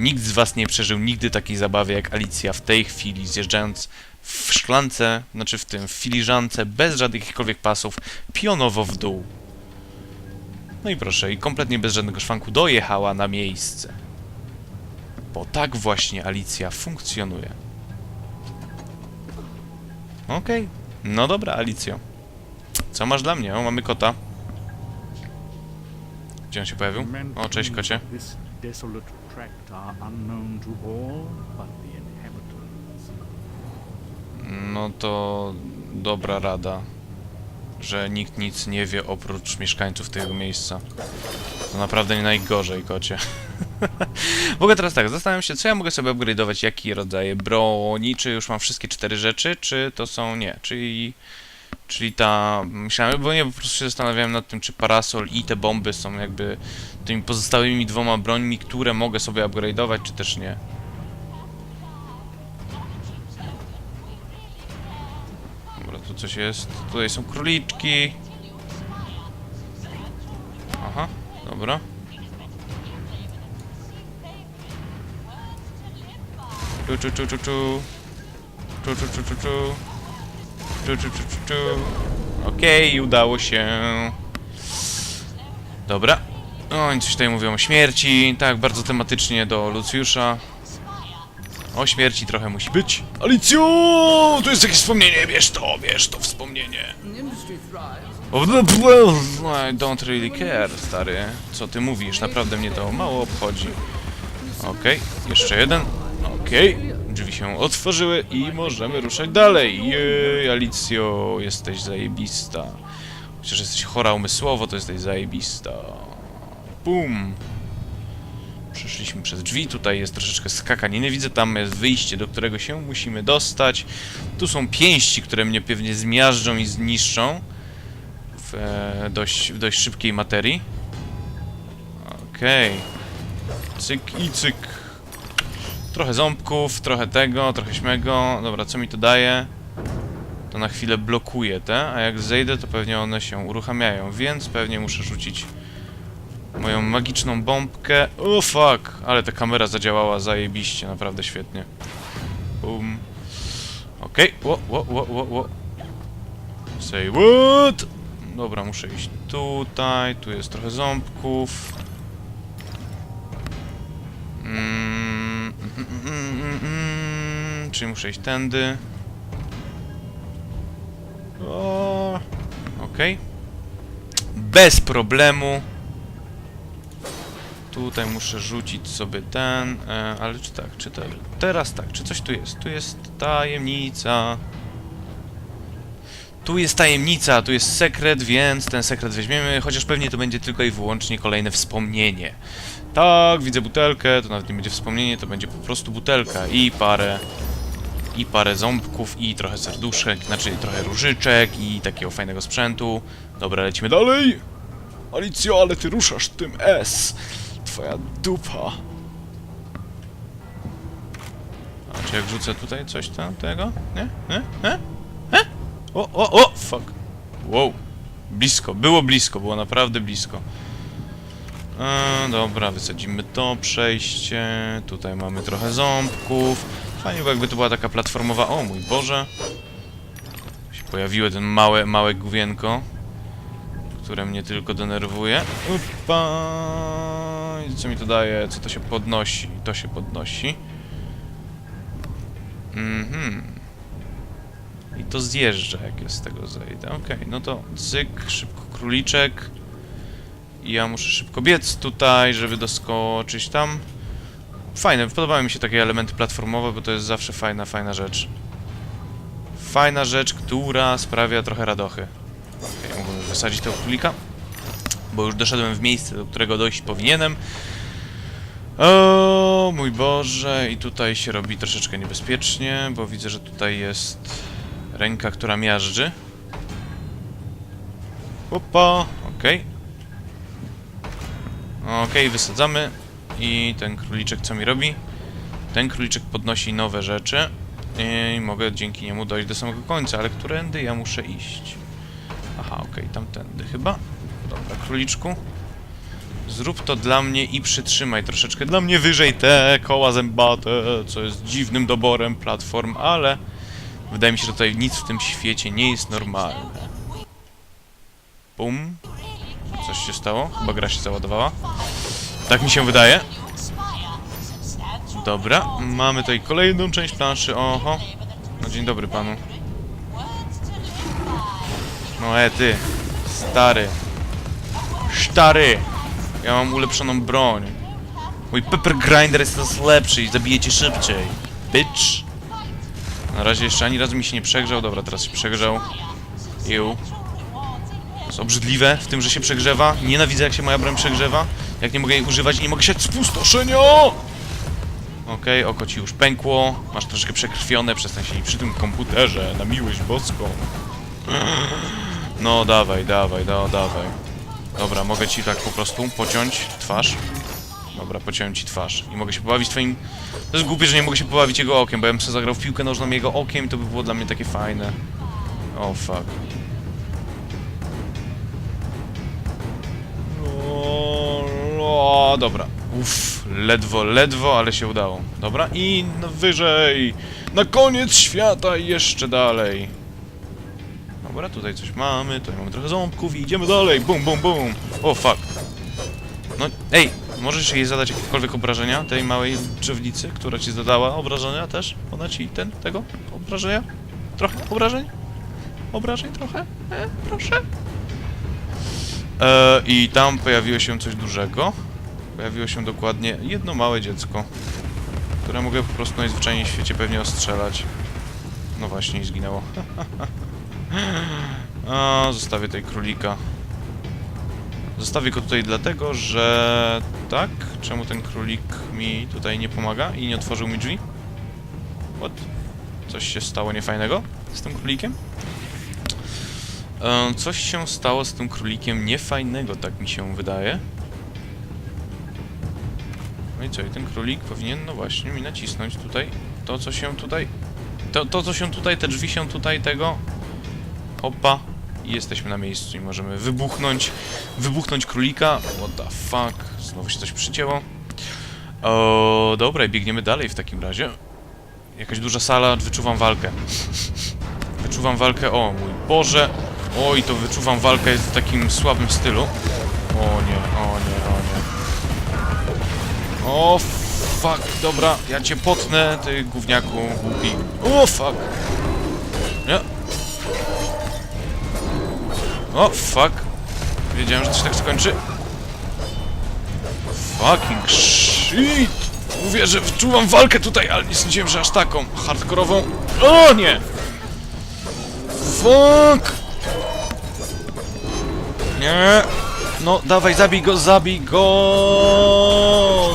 Nikt z was nie przeżył nigdy takiej zabawy jak Alicja w tej chwili, zjeżdżając w szklance, znaczy w tym, w filiżance, bez żadnych jakichkolwiek pasów, pionowo w dół. No i proszę, i kompletnie bez żadnego szwanku dojechała na miejsce. Bo tak właśnie Alicja funkcjonuje. Okej. No dobra, Alicjo. Co masz dla mnie? O, mamy kota. Gdzie on się pojawił? O, cześć kocie. Are unknown to all but the inhabitants. No to dobra rada, że nikt nic nie wie oprócz mieszkańców tego miejsca. To naprawdę nie najgorzej, kocie. w ogóle teraz tak, zastanawiam się, co ja mogę sobie upgrade'ować, jakie rodzaje broni, czy już mam wszystkie cztery rzeczy, czy to są nie, czyli... Czyli ta, myślałem, bo nie, po prostu się zastanawiałem nad tym, czy parasol i te bomby są jakby tymi pozostałymi dwoma brońmi, które mogę sobie upgrade'ować, czy też nie. Dobra, tu coś jest. Tutaj są króliczki. Aha, dobra. Czu, czu, czu, czu, czu. Czu, czu, czu, czu, czu. Czu. Okej, udało się. Dobra. O, oni coś tutaj mówią o śmierci. Tak, bardzo tematycznie do Lucjusza. O śmierci trochę musi być. Alicjo! Tu jest jakieś wspomnienie, bierz to, bierz to wspomnienie. O, no, no, I don't really care, stary. Co ty mówisz? Naprawdę mnie to mało obchodzi. Okej, jeszcze jeden. Okej, drzwi się otworzyły i możemy ruszać dalej. Jej, Alicjo, jesteś zajebista. Chociaż jesteś chora umysłowo, to jesteś zajebista. Bum. Przeszliśmy przez drzwi, tutaj jest troszeczkę skakaniny. Widzę, tam jest wyjście, do którego się musimy dostać. Tu są pięści, które mnie pewnie zmiażdżą i zniszczą w e, dość, w dość szybkiej materii. Okej. Cyk i cyk. Trochę ząbków, trochę tego, trochę śmego. Dobra, co mi to daje? To na chwilę blokuje te, a jak zejdę, to pewnie one się uruchamiają, więc pewnie muszę rzucić moją magiczną bombkę. O fuck, ale ta kamera zadziałała zajebiście, naprawdę świetnie. Bum. Okej, okay. wo, wo, wo, wo. Say what? Dobra, muszę iść tutaj, tu jest trochę ząbków. Czyli muszę iść tędy. O, Okej. Bez problemu. Tutaj muszę rzucić sobie ten, e, ale czy tak, czy te, teraz tak, czy coś tu jest? Tu jest tajemnica. Tu jest tajemnica, tu jest sekret, więc ten sekret weźmiemy, chociaż pewnie to będzie tylko i wyłącznie kolejne wspomnienie. Tak, widzę butelkę, to nawet nie będzie wspomnienie, to będzie po prostu butelka i parę i parę ząbków i trochę serduszek, znaczy trochę różyczek i takiego fajnego sprzętu. Dobra, lecimy dalej. Alicjo, ale ty ruszasz tym S. Twoja dupa. A czy jak rzucę tutaj coś tam tego? Nie? Nie? Nie? O, o, o! Fuck. Wow. Blisko, było blisko, było naprawdę blisko. E, dobra, wysadzimy to przejście. Tutaj mamy trochę ząbków. Fajnie, bo jakby to była taka platformowa... O mój Boże! Się pojawiło ten małe, małe główienko, które mnie tylko denerwuje. Upa! Co mi to daje? Co to się podnosi? To się podnosi. Mhm. I to zjeżdża, jak ja z tego zejdę. Okej, no to cyk, szybko króliczek. I ja muszę szybko biec tutaj, żeby doskoczyć tam. Fajne, podobały mi się takie elementy platformowe, bo to jest zawsze fajna, fajna rzecz. Fajna rzecz, która sprawia trochę radochy. Okej, mógłbym wysadzić tego królika, bo już doszedłem w miejsce, do którego dojść powinienem. O mój Boże, i tutaj się robi troszeczkę niebezpiecznie, bo widzę, że tutaj jest ręka, która miażdży. Opa, okej. Okej, wysadzamy. I ten króliczek co mi robi? Ten króliczek podnosi nowe rzeczy. I mogę dzięki niemu dojść do samego końca, ale którędy ja muszę iść? Aha, okej, tamtędy chyba. Dobra, króliczku. Zrób to dla mnie i przytrzymaj troszeczkę dla mnie wyżej te koła zębate, co jest dziwnym doborem platform, ale wydaje mi się, że tutaj nic w tym świecie nie jest normalne. Bum. Coś się stało? Chyba gra się załadowała. Tak mi się wydaje. Dobra, mamy tutaj kolejną część planszy. Oho. No dzień dobry panu. No e ty. Stary. Stary. Ja mam ulepszoną broń. Mój pepper grinder jest teraz lepszy i zabije cię szybciej. Bitch. Na razie jeszcze ani razu mi się nie przegrzał. Dobra, teraz się przegrzał. Iu. To jest obrzydliwe w tym, że się przegrzewa. Nienawidzę jak się moja broń przegrzewa. Jak nie mogę jej używać nie mogę siać spustoszenia! Okej, oko ci już pękło. Masz troszeczkę przekrwione, przestań się przy tym komputerze, na miłość boską. No dawaj, dawaj, no dawaj. Dobra, mogę ci tak po prostu pociąć twarz. Dobra, pociąłem ci twarz. I mogę się pobawić twoim... To jest głupie, że nie mogę się pobawić jego okiem, bo ja bym sobie zagrał w piłkę nożną jego okiem i to by było dla mnie takie fajne. O, fuck. O, dobra. Uff, ledwo, ledwo, ale się udało. Dobra, i no wyżej. Na koniec świata i jeszcze dalej. Dobra, tutaj coś mamy, tutaj mamy trochę ząbków i idziemy dalej. Bum, bum, bum. O, fuck. No, ej, możesz jej zadać jakiekolwiek obrażenia, tej małej drzewnicy, która ci zadała obrażenia też? Ona ci ten, tego? Obrażenia? Trochę obrażeń? Obrażeń trochę? E, proszę? E, I tam pojawiło się coś dużego. Pojawiło się dokładnie jedno małe dziecko, które mogę po prostu najzwyczajniej w świecie pewnie ostrzelać. No właśnie i zginęło. A, zostawię tutaj królika. Zostawię go tutaj dlatego, że... Tak? Czemu ten królik mi tutaj nie pomaga i nie otworzył mi drzwi? What? Coś się stało niefajnego z tym królikiem? E, coś się stało z tym królikiem niefajnego, tak mi się wydaje. No i co, i ten królik powinien, no właśnie, mi nacisnąć tutaj to, co się tutaj... To, to co się tutaj, te drzwi się tutaj tego... Hopa. I jesteśmy na miejscu i możemy wybuchnąć, wybuchnąć królika. What the fuck? Znowu się coś przycięło. O, dobra, i biegniemy dalej w takim razie. Jakaś duża sala, wyczuwam walkę. Wyczuwam walkę, o mój Boże. Oj, to wyczuwam walkę w takim słabym stylu. O nie, o nie, o fuck, dobra, ja cię potnę, ty gówniaku głupi. O fuck. Nie. O fuck. Wiedziałem, że coś tak skończy. Fucking shit. Mówię, że wyczuwam walkę tutaj, ale nie sądziłem, że aż taką hardkorową. O nie! Fuck! Nie! No, dawaj, zabij go, zabij go!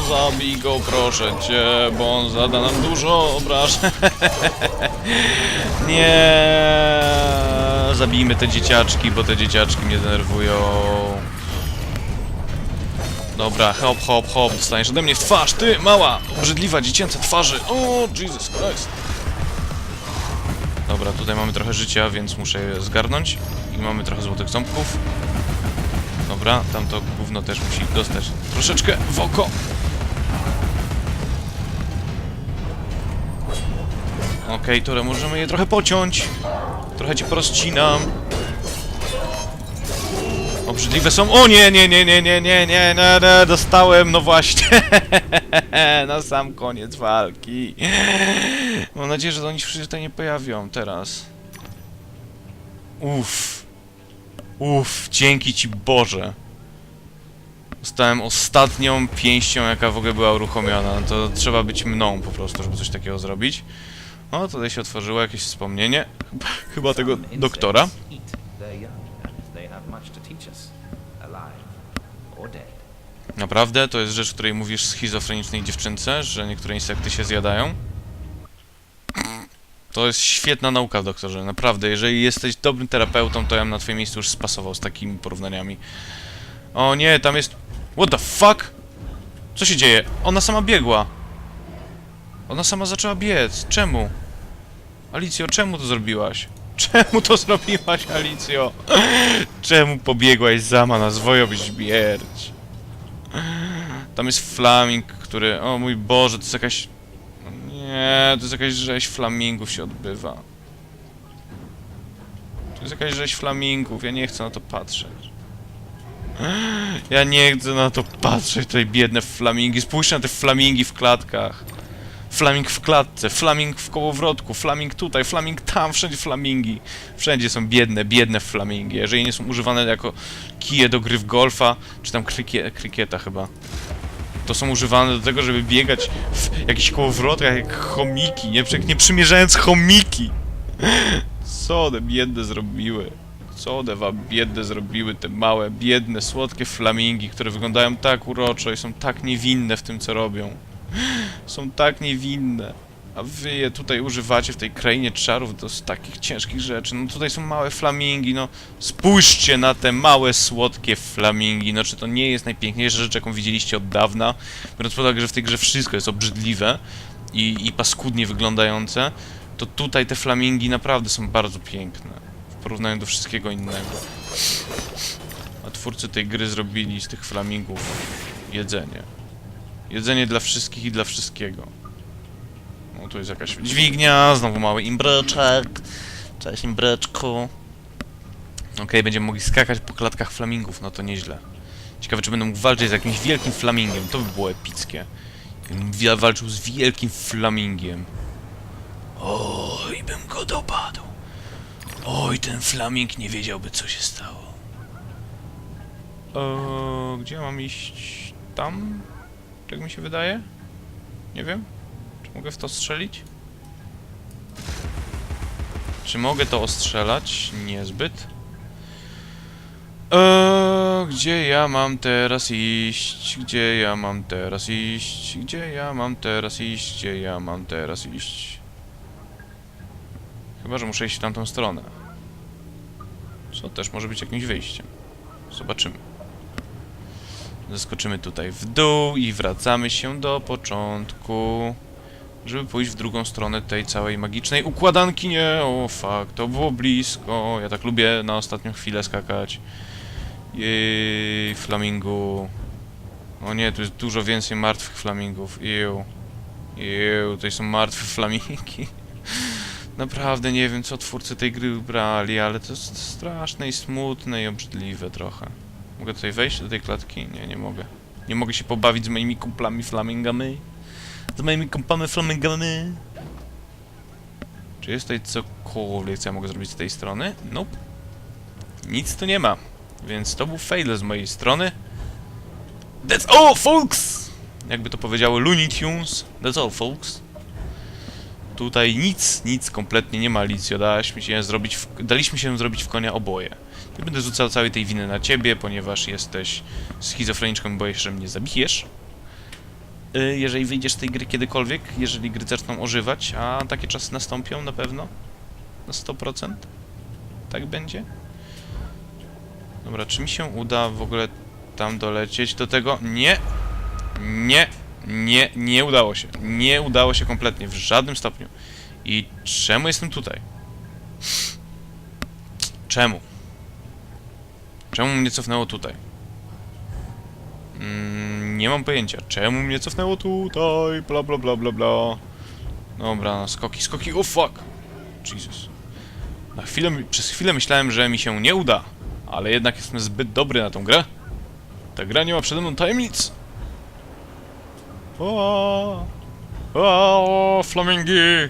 Zabij go, proszę cię, bo on zada nam dużo obrażeń. Nie! Zabijmy te dzieciaczki, bo te dzieciaczki mnie denerwują. Dobra, hop, hop, hop, dostaniesz ode mnie w twarz, ty, mała, obrzydliwa, dziecięca twarzy. O, Jesus Christ. Dobra, tutaj mamy trochę życia, więc muszę je zgarnąć. I mamy trochę złotych ząbków. Dobra, tamto gówno też musi dostać troszeczkę w oko. Okej, okay, możemy je trochę pociąć. Trochę cię porozcinam. Obrzydliwe są... O nie, nie, nie, nie, nie, nie, nie, nie, nie, dostałem, no właśnie. Na sam koniec walki. Mam nadzieję, że oni się tutaj nie pojawią teraz. Uff. Uff, dzięki ci Boże. Zostałem ostatnią pięścią, jaka w ogóle była uruchomiona. No to trzeba być mną po prostu, żeby coś takiego zrobić. O, tutaj się otworzyło jakieś wspomnienie. Chyba, tego doktora. Naprawdę? To jest rzecz, której mówisz schizofrenicznej dziewczynce, że niektóre insekty się zjadają? To jest świetna nauka, doktorze. Naprawdę, jeżeli jesteś dobrym terapeutą, to ja bym na twoim miejscu już spasował z takimi porównaniami. O nie, tam jest... What the fuck? Co się dzieje? Ona sama biegła. Ona sama zaczęła biec. Czemu? Alicjo, czemu to zrobiłaś? Czemu to zrobiłaś, Alicjo? Czemu pobiegłaś sama na zwojowy śmierć? Tam jest flaming, który... O mój Boże, to jest jakaś... Nie, to jest jakaś rzeź flamingów się odbywa. To jest jakaś rzeź flamingów, ja nie chcę na to patrzeć. Ja nie chcę na to patrzeć, tutaj biedne flamingi. Spójrzcie na te flamingi w klatkach. Flaming w klatce, flaming w kołowrotku, flaming tutaj, flaming tam, wszędzie flamingi. Wszędzie są biedne, biedne flamingi. Jeżeli nie są używane jako kije do gry w golfa, czy tam krykie, krykieta chyba, to są używane do tego, żeby biegać w jakichś kołowrotkach jak chomiki, nie, nie przymierzając chomiki. Co one biedne zrobiły? Co one wam biedne zrobiły, te małe, biedne, słodkie flamingi, które wyglądają tak uroczo i są tak niewinne w tym, co robią. Są tak niewinne. A wy je tutaj używacie w tej krainie czarów do takich ciężkich rzeczy. No tutaj są małe flamingi, no spójrzcie na te małe, słodkie flamingi. No czy to nie jest najpiękniejsza rzecz, jaką widzieliście od dawna? Biorąc pod uwagę, że w tej grze wszystko jest obrzydliwe i, i paskudnie wyglądające, to tutaj te flamingi naprawdę są bardzo piękne w porównaniu do wszystkiego innego. A twórcy tej gry zrobili z tych flamingów jedzenie. Jedzenie dla wszystkich i dla wszystkiego. No tu jest jakaś dźwignia, znowu mały imbreczek. Cześć imbreczku. Okej, będziemy mogli skakać po klatkach flamingów, no to nieźle. Ciekawe, czy będę mógł walczyć z jakimś wielkim flamingiem, to by było epickie. Wi- walczył z wielkim flamingiem. Oj, bym go dopadł. Oj, ten flaming nie wiedziałby, co się stało. Eee, gdzie mam iść? Tam? Tak mi się wydaje? Nie wiem. Mogę w to strzelić? Czy mogę to ostrzelać? Niezbyt. Eee, gdzie ja mam teraz iść? Gdzie ja mam teraz iść? Gdzie ja mam teraz iść? Gdzie ja mam teraz iść? Chyba, że muszę iść w tamtą stronę. Co też może być jakimś wyjściem. Zobaczymy. Zaskoczymy tutaj w dół i wracamy się do początku. Żeby pójść w drugą stronę tej całej magicznej układanki. Nie, o fuck, to było blisko. Ja tak lubię na ostatnią chwilę skakać. Jej, flamingu. O nie, tu jest dużo więcej martwych flamingów. Iu. Iu, tutaj są martwe flamingi. Naprawdę nie wiem, co twórcy tej gry brali, ale to jest straszne i smutne i obrzydliwe trochę. Mogę tutaj wejść do tej klatki? Nie, nie mogę. Nie mogę się pobawić z moimi kumplami flamingami. Z moimi kumplami flamingami. Czy jest tutaj cokolwiek, co ja mogę zrobić z tej strony? Nope. Nic tu nie ma. Więc to był fail z mojej strony. That's all, folks! Jakby to powiedziały Looney Tunes. That's all, folks. Tutaj nic, nic kompletnie nie ma, Alicjo. Daliśmy się zrobić w, daliśmy się zrobić w konia oboje. Nie będę rzucał całej tej winy na ciebie, ponieważ jesteś schizofreniczką i boję się, że mnie zabijesz. Y, Jeżeli wyjdziesz z tej gry kiedykolwiek, jeżeli gry zaczną ożywać, a takie czasy nastąpią na pewno, na 100%, tak będzie. Dobra, czy mi się uda w ogóle tam dolecieć do tego? Nie! Nie! Nie, nie udało się. Nie udało się kompletnie, w żadnym stopniu. I czemu jestem tutaj? Czemu? Czemu mnie cofnęło tutaj? Mm, nie mam pojęcia. Czemu mnie cofnęło tutaj? Bla bla bla bla bla. Dobra, skoki, skoki. O fuck! Jesus. Na chwilę, przez chwilę myślałem, że mi się nie uda. Ale jednak jestem zbyt dobry na tą grę. Ta gra nie ma przede mną tajemnic. O, o, flamingi!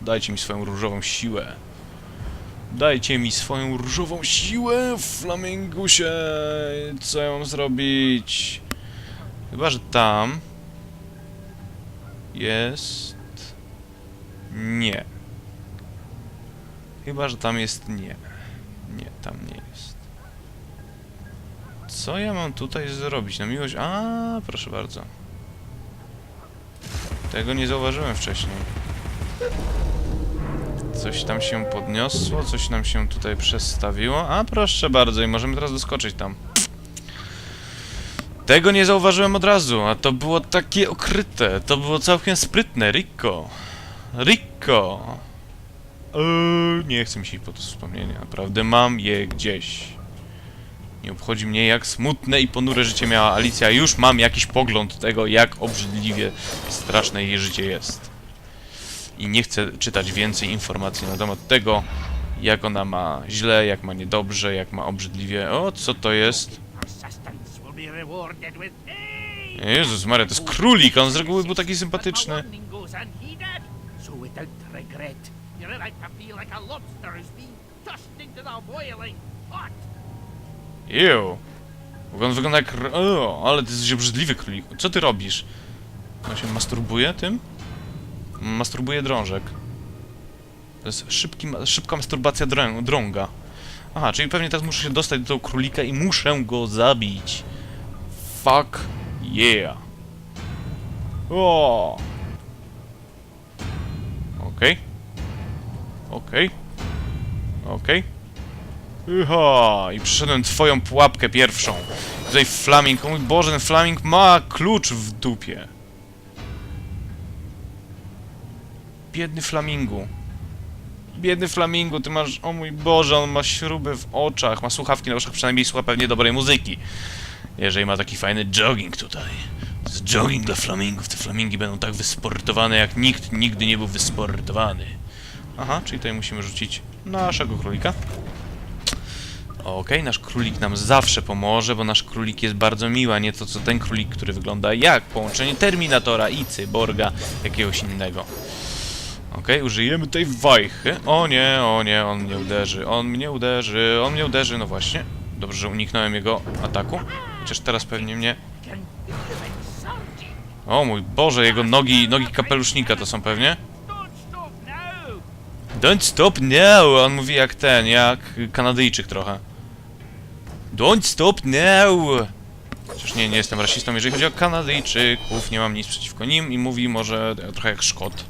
Dajcie mi swoją różową siłę. Dajcie mi swoją różową siłę, flamingusie! Co ja mam zrobić? Chyba, że tam jest... Nie. Chyba, że tam jest nie. Nie, tam nie jest. Co ja mam tutaj zrobić? Na miłość... A, proszę bardzo. Tego nie zauważyłem wcześniej. Coś tam się podniosło, coś nam się tutaj przestawiło. A proszę bardzo, i możemy teraz doskoczyć tam. Tego nie zauważyłem od razu, a to było takie okryte. To było całkiem sprytne. Rico. Rico. Eee, nie chcę mi się po to wspomnienia. Naprawdę mam je gdzieś. Nie obchodzi mnie, jak smutne i ponure życie miała Alicja. Już mam jakiś pogląd tego, jak obrzydliwie straszne jej życie jest. I nie chcę czytać więcej informacji na temat tego, jak ona ma źle, jak ma niedobrze, jak ma obrzydliwie. O, co to jest? Jezus Maria, to jest królik, on z reguły był taki sympatyczny. To. Ew. On wygląda jak... O, ale ty jesteś obrzydliwy królik. Co ty robisz? On się masturbuje tym? Masturbuje drążek. To jest szybki, szybka masturbacja drę, drąga. Aha, czyli pewnie teraz muszę się dostać do tego królika i muszę go zabić. Fuck yeah. O. Okej. Okej. Okej. Iha, i przyszedłem twoją pułapkę pierwszą. Tutaj Flaming, o mój Boże, ten Flaming ma klucz w dupie. Biedny Flamingu. Biedny Flamingu, ty masz, o mój Boże, on ma śruby w oczach, ma słuchawki na uszach, przynajmniej słucha pewnie dobrej muzyki. Jeżeli ma taki fajny jogging tutaj. To jest jogging dla Flamingów, te Flamingi będą tak wysportowane, jak nikt nigdy nie był wysportowany. Aha, czyli tutaj musimy rzucić naszego królika. Okej, nasz królik nam zawsze pomoże, bo nasz królik jest bardzo miły, a nie to co ten królik, który wygląda jak połączenie Terminatora i Cyborga jakiegoś innego. Okej, użyjemy tej wajchy. O nie, o nie, on mnie uderzy, on mnie uderzy, on mnie uderzy, no właśnie. Dobrze, że uniknąłem jego ataku. Chociaż teraz pewnie mnie... O mój Boże, jego nogi, nogi kapelusznika to są pewnie. Don't stop now! On mówi jak ten, jak Kanadyjczyk trochę. Don't stop now! Chociaż nie, nie jestem rasistą, jeżeli chodzi o Kanadyjczyków, nie mam nic przeciwko nim i mówi może trochę jak Szkot.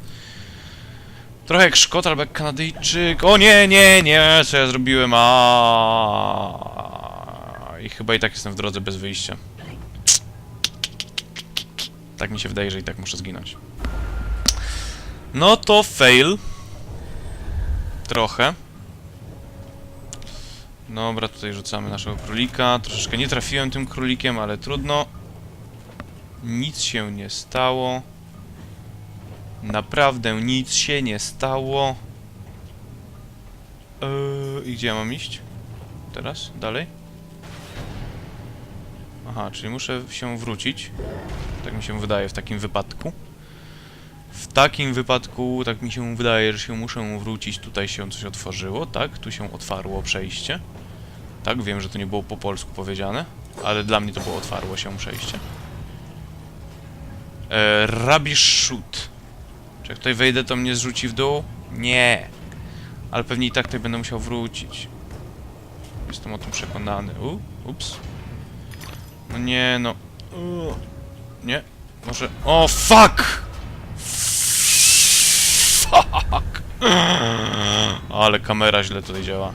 Trochę jak Szkot albo jak Kanadyjczyk. O nie, nie, nie, co ja zrobiłem? A I chyba i tak jestem w drodze bez wyjścia. Tak mi się wydaje, że i tak muszę zginąć. No to fail. Trochę. Dobra, tutaj rzucamy naszego królika. Troszeczkę nie trafiłem tym królikiem, ale trudno. Nic się nie stało. Naprawdę nic się nie stało. Eee, I gdzie ja mam iść? Teraz? Dalej? Aha, czyli muszę się wrócić. Tak mi się wydaje w takim wypadku. W takim wypadku, tak mi się wydaje, że się muszę wrócić. Tutaj się coś otworzyło, tak? Tu się otwarło przejście. Tak, wiem, że to nie było po polsku powiedziane, ale dla mnie to było otwarło się przejście. E, shoot. Czy jak tutaj wejdę, to mnie zrzuci w dół? Nie. Ale pewnie i tak tutaj będę musiał wrócić. Jestem o tym przekonany. U, ups. No nie, no. U, nie. Może... O, fuck! Fuck! Ale kamera źle tutaj działa.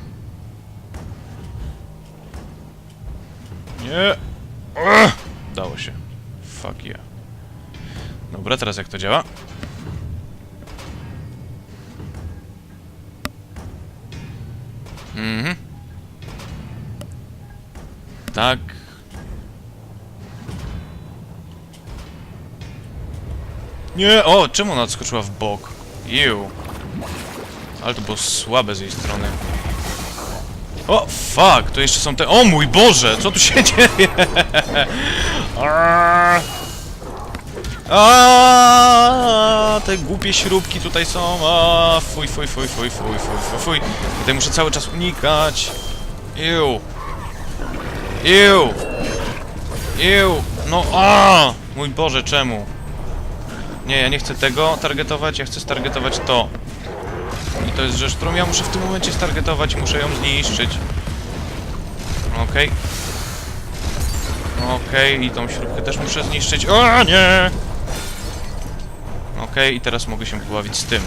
Nie! Dało się. Fuck yeah. Dobra, teraz jak to działa? Mhm. Tak. Nie! O! Czemu ona odskoczyła w bok? Jeł. Ale to było słabe z jej strony. O, fuck! To jeszcze są te... O mój Boże! Co tu się dzieje? Arr te głupie śrubki tutaj są, a fuj, fuj, fuj, fuj, fuj, fuj, fuj, fuj. Tutaj muszę cały czas unikać. Iu. Iu. Iu. No a! Mój Boże, czemu? Nie, ja nie chcę tego targetować, ja chcę stargetować to. I to jest rzecz, którą ja muszę w tym momencie stargetować i muszę ją zniszczyć. Okej. Okay. Okej, okay, i tą śrubkę też muszę zniszczyć. O nie! Okej, i teraz mogę się pobawić z tym.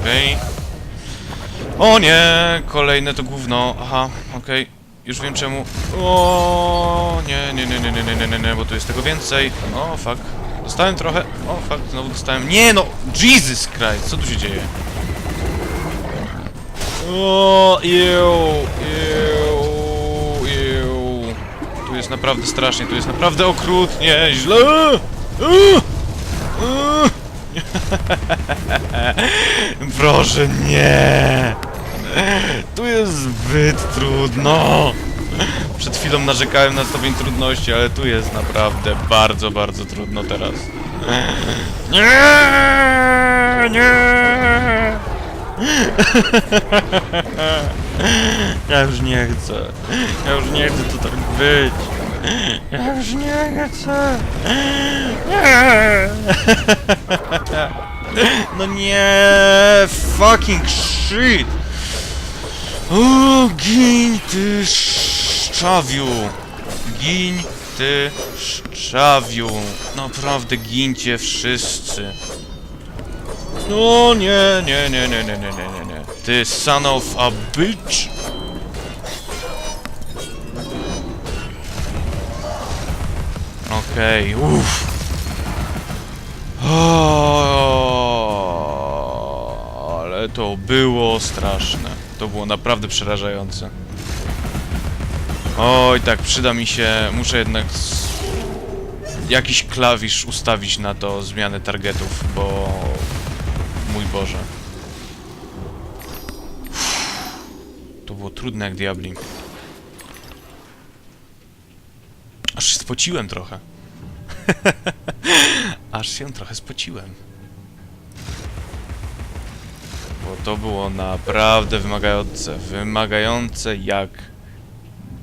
Okej. O nie! Kolejne to gówno. Aha, okej. Już wiem czemu. O nie, nie, nie, nie, nie, nie, nie, nie, bo tu jest tego więcej. O, fuck. Dostałem trochę. O, fuck, znowu dostałem. Nie no! Jesus Christ, co tu się dzieje? O, iu. Tu jest naprawdę strasznie, tu jest naprawdę okrutnie, źle. Uh. Proszę, nie. Tu jest zbyt trudno. Przed chwilą narzekałem na stopień trudności, ale tu jest naprawdę bardzo, bardzo trudno teraz. Nie, nie. Ja już nie chcę. Ja już nie chcę tu tak być. Ja już nie chcę. Nie. No nie, fucking shit. O, gin ty szczawiu. Gin ty szczawiu. Naprawdę gincie wszyscy. No nie, nie, nie, nie, nie, nie, nie, nie, nie. Ty son of a bitch. Okej, okay, uff. Ale to było straszne. To było naprawdę przerażające. Oj, tak, przyda mi się. Muszę jednak jakiś klawisz ustawić na to zmianę targetów, bo Boże. To było trudne jak diabli. Aż się spociłem trochę. Aż się trochę spociłem. Bo to było naprawdę wymagające. Wymagające jak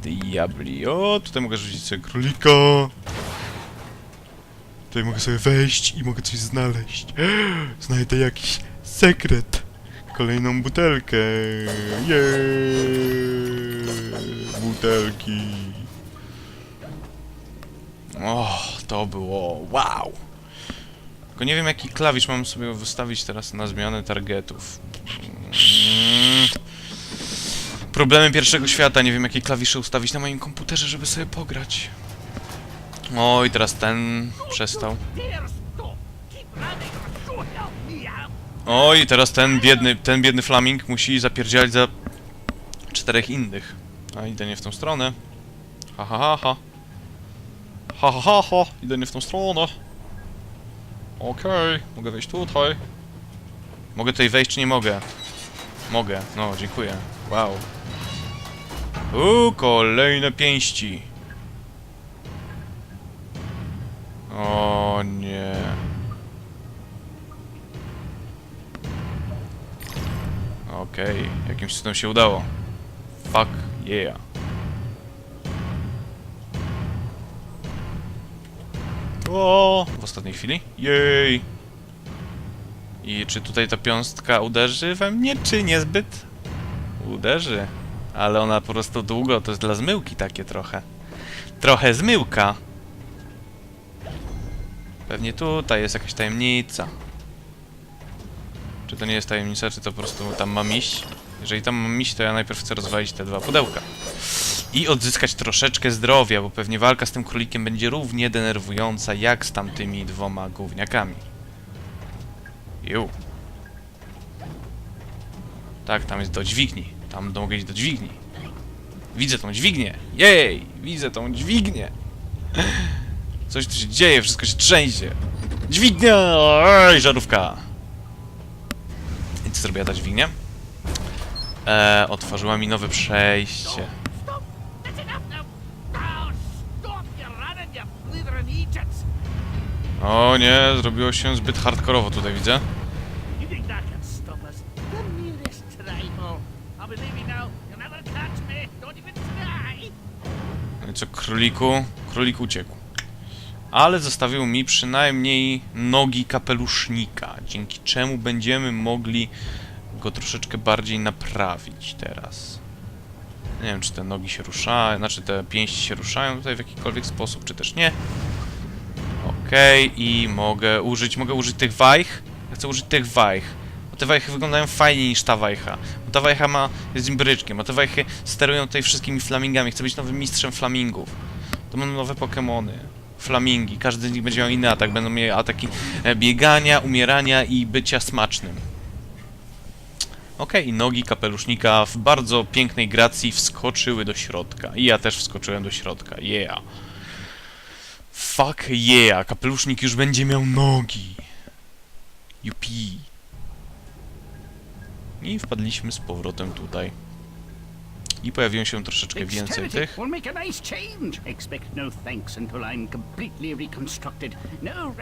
diabli. O, tutaj mogę rzucić sobie królika. Tutaj mogę sobie wejść i mogę coś znaleźć. Znajdę jakiś sekret. Kolejną butelkę. Jeee. Butelki. O, to było wow. Tylko nie wiem jaki klawisz mam sobie wystawić teraz na zmianę targetów. Problemy pierwszego świata, nie wiem jakie klawisze ustawić na moim komputerze, żeby sobie pograć. Oj, teraz ten przestał. Oj, teraz ten biedny, ten biedny flaming musi zapierdzielać za czterech innych. A idę nie w tą stronę. Ha ha ha ha. Ha ha ha ha, idę nie w tą stronę. Okej, mogę wejść tutaj. Mogę tutaj wejść czy nie mogę? Mogę, no dziękuję. Wow. Uuu, kolejne pięści. O nie. Okej, jakimś cudem się udało. Fuck yeah. O, w ostatniej chwili. Jej. I czy tutaj ta piąstka uderzy we mnie, czy niezbyt? Uderzy. Ale ona po prostu długo, to jest dla zmyłki takie trochę. Trochę zmyłka. Pewnie tutaj jest jakaś tajemnica. Czy to nie jest tajemnica, czy to po prostu tam mam iść? Jeżeli tam mam iść, to ja najpierw chcę rozwalić te dwa pudełka. I odzyskać troszeczkę zdrowia, bo pewnie walka z tym królikiem będzie równie denerwująca, jak z tamtymi dwoma gówniakami. Ju. Tak, tam jest do dźwigni. Tam mogę iść do dźwigni. Widzę tą dźwignię. Jej! Widzę tą dźwignię. Coś tu się dzieje, wszystko się trzęsie. Dźwignia! Ej, żarówka! zrobiła ta dźwignia. Eee, otworzyła mi nowe przejście. O nie, zrobiło się zbyt hardkorowo tutaj widzę. No i co, króliku? Królik uciekł. Ale zostawił mi przynajmniej nogi kapelusznika dzięki czemu będziemy mogli go troszeczkę bardziej naprawić teraz. Nie wiem, czy te nogi się ruszają, znaczy te pięści się ruszają tutaj w jakikolwiek sposób, czy też nie. Okej, i mogę użyć, mogę użyć tych wajch. Ja chcę użyć tych wajch. Te wajchy wyglądają fajniej niż ta wajcha. Bo ta wajcha ma, jest imbryczkiem, a te wajchy sterują tutaj wszystkimi flamingami. Chcę być nowym mistrzem flamingów. To będą nowe Pokemony. Flamingi. Każdy z nich będzie miał inny atak. Będą mieli ataki e, biegania, umierania i bycia smacznym. Okej, i nogi kapelusznika w bardzo pięknej gracji wskoczyły do środka. I ja też wskoczyłem do środka. Yeah. Fuck yeah, kapelusznik już będzie miał nogi. Jupi. I wpadliśmy z powrotem tutaj. I pojawiło się troszeczkę więcej tych. no.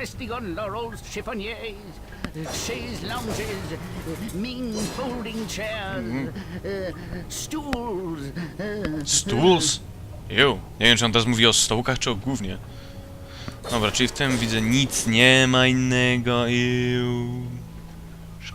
No chaise lounges, mean folding chairs, uh, stools. Uh, Stools? Ju. Nie wiem, czy on teraz mówi o stołkach, czy o głównie. Dobra, czyli w tym widzę nic nie ma innego. Ju.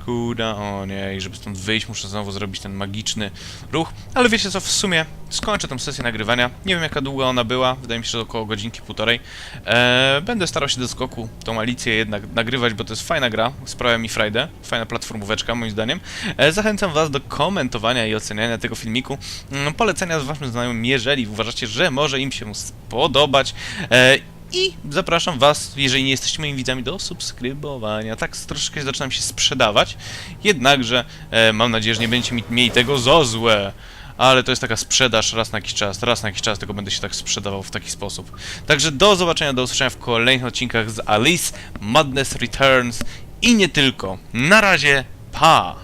Szkoda, o nie, i żeby stąd wyjść, muszę znowu zrobić ten magiczny ruch. Ale wiecie co, w sumie skończę tą sesję nagrywania. Nie wiem jaka długa ona była, wydaje mi się, że około godzinki, półtorej. Eee, będę starał się do skoku tą Alicję jednak nagrywać, bo to jest fajna gra, sprawia mi frajdę, fajna platformóweczka moim zdaniem. Eee, zachęcam was do komentowania i oceniania tego filmiku, mm, polecenia z waszym znajomym, jeżeli uważacie, że może im się spodobać. Eee, i zapraszam Was, jeżeli nie jesteście moimi widzami, do subskrybowania. Tak troszeczkę zaczynam się sprzedawać, jednakże e, mam nadzieję, że nie będziecie mi, mieli tego za złe. Ale to jest taka sprzedaż raz na jakiś czas, raz na jakiś czas tylko będę się tak sprzedawał w taki sposób. Także do zobaczenia, do usłyszenia w kolejnych odcinkach z Alice Madness Returns i nie tylko. Na razie, pa!